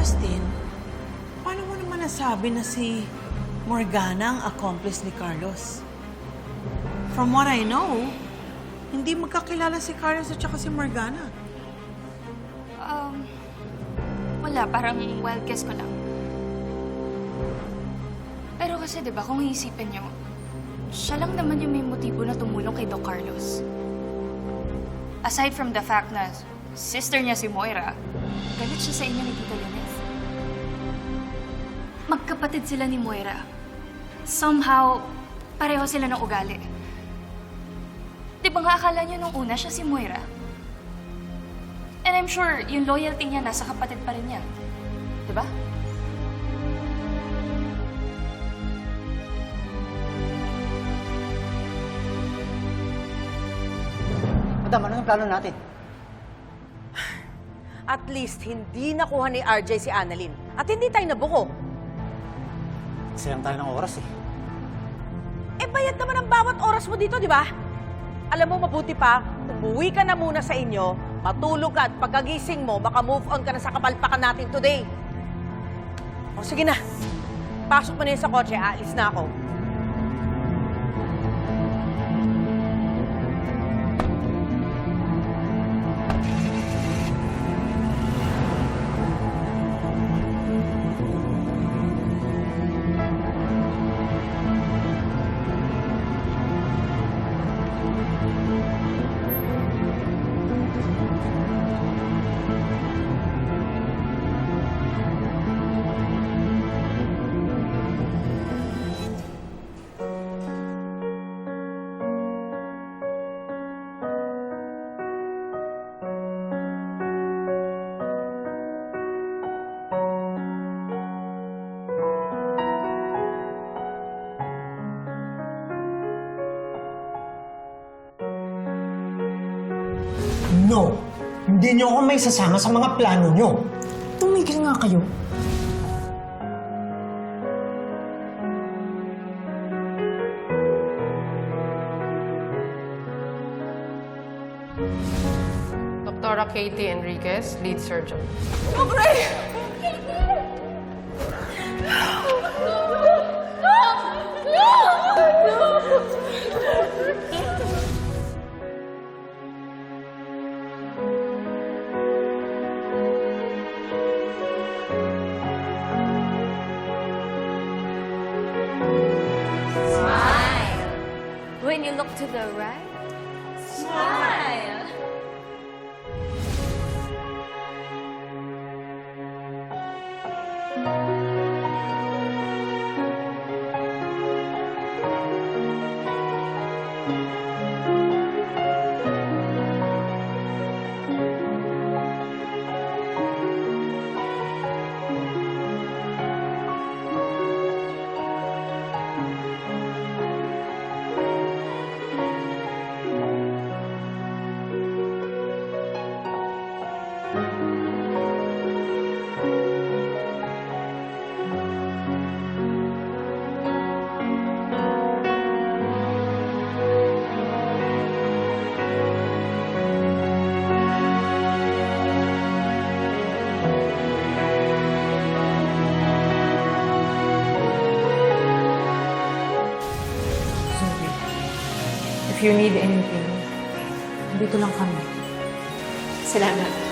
Justin, paano mo naman nasabi na si Morgana ang accomplice ni Carlos? From what I know, hindi magkakilala si Carlos at saka si Morgana. Um, wala, parang wild guess ko lang. Pero kasi, di ba, kung iisipin niyo, siya lang naman yung may motibo na tumulong kay Doc Carlos. Aside from the fact na sister niya si Moira, galit siya sa inyo ni Tita Lynette. Magkapatid sila ni Moira. Somehow, pareho sila ng ugali. Di ba nga akala niyo nung una siya si Moira? And I'm sure yung loyalty niya nasa kapatid pa rin yan. Di ba? Madam, ano ang plano natin? At least, hindi nakuha ni RJ si Annalyn. At hindi tayo nabuko. Sayang tayo ng oras eh. Eh, bayad naman ang bawat oras mo dito, di ba? Alam mo, mabuti pa, umuwi ka na muna sa inyo, matulog ka at pagkagising mo, baka move on ka na sa kapalpakan natin today. O sige na, pasok mo na sa kotse, aalis na ako. No! Hindi niyo ako may sasama sa mga plano niyo. Tumigil nga kayo. Dr. Katie Enriquez, lead surgeon. When you look to the right, smile. If you need anything, dito lang kami. Salamat.